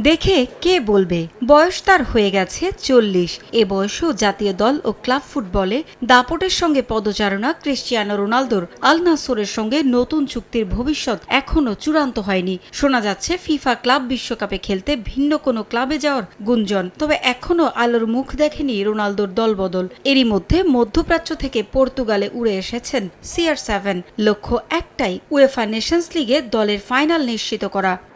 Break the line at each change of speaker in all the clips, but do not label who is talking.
দেখে কে বলবে? বয়স তার হয়ে গেছে চল্লিশ। এ বয়সেও জাতীয় দল ও ক্লাব ফুটবলে দাপটের সঙ্গে পদচারণা ক্রিশ্চিয়ানো রোনালদোর আল নাসরের সঙ্গে নতুন চুক্তির ভবিষ্যৎ এখনও চূড়ান্ত হয়নি। শোনা যাচ্ছে, ফিফা ক্লাব বিশ্বকাপে খেলতে ভিন্ন কোনো ক্লাবে যাওয়ার গুঞ্জন। তবে এখনও আলোর মুখ দেখেনি রোনালদোর দলবদল। এরই মধ্যে মধ্যপ্রাচ্য থেকে পর্তুগালে উড়ে এসেছেন সিআর সেভেন। লক্ষ্য একটাই, উয়েফা নেশনস লিগে দলের ফাইনাল নিশ্চিত করা।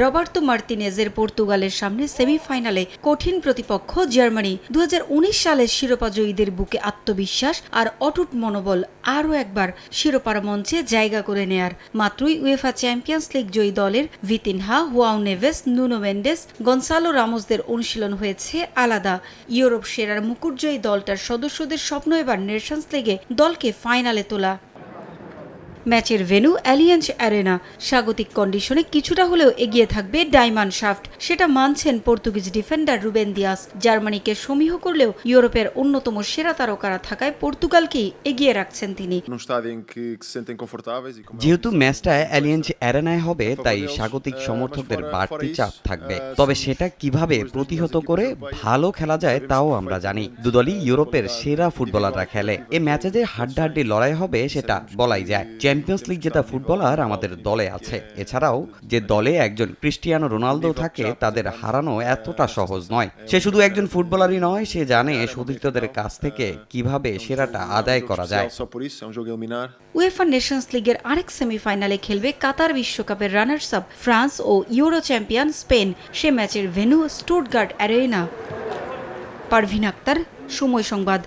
রবার্তো মার্তিনেজের পর্তুগালের সামনে সেমিফাইনালে কঠিন প্রতিপক্ষ জার্মানি। দু হাজার উনিশ সালের শিরোপাজয়ীদের বুকে আত্মবিশ্বাস আর অটুট মনোবল আরও একবার শিরোপার মঞ্চে জায়গা করে নেয়ার। মাত্রই উয়েফা চ্যাম্পিয়ন্স লিগ জয়ী দলের Vitinha, Joao Neves, Nuno Mendes, Goncalo রামোসদের অনুশীলন হয়েছে আলাদা। ইউরোপ সেরার মুকুটজয়ী দলটার সদস্যদের স্বপ্ন এবার নেশনস লিগে দলকে ফাইনালে তোলা। ম্যাচের ভেন্যু অ্যালিয়েন্স অ্যারেনা। স্বাগতিক কন্ডিশনে কিছুটা হলেও এগিয়ে থাকবে ডায়মন্ড শাফট সেটা মানছেন পর্তুগিজ ডিফেন্ডার রুবেন দিয়াস। জার্মানিকে সমীহ করলেও ইউরোপের অন্যতম সেরা তারকারা থাকায় পর্তুগালকেই এগিয়ে রাখছেন তিনি।
যেহেতু ম্যাচটা অ্যালিয়েন্স অ্যারেনায় হবে তাই স্বাগতিক সমর্থকদের বাড়তি চাপ থাকবে। তবে সেটা কীভাবে প্রতিহত করে ভালো খেলা যায় তাও আমরা জানি। দুদলই ইউরোপের সেরা ফুটবলাররা খেলে। এ ম্যাচে যে হাড্ডাহাড্ডি লড়াই হবে সেটা বলাই যায়। চ্যাম্পিয়ন্স লিগ জেতা ফুটবলার আমাদের দলে আছে। এছাড়াও, যে দলে একজন ক্রিস্টিয়ানো রোনালদো থাকে, তাদের হারানো এতটা সহজ নয়। সে শুধু একজন ফুটবলারই নয়, সে জানে সতীর্থদের কাছ থেকে কীভাবে সেরাটা আদায় করা যায়.
উয়েফা নেশনস লিগের আরেক সেমিফাইনালে খেলবে কাতার বিশ্বকাপের রানার্স আপ ফ্রান্স ও ইউরো চ্যাম্পিয়ন স্পেন। সে ম্যাচের venue Stuttgart arena. Parvin Akter, সময় সংবাদ।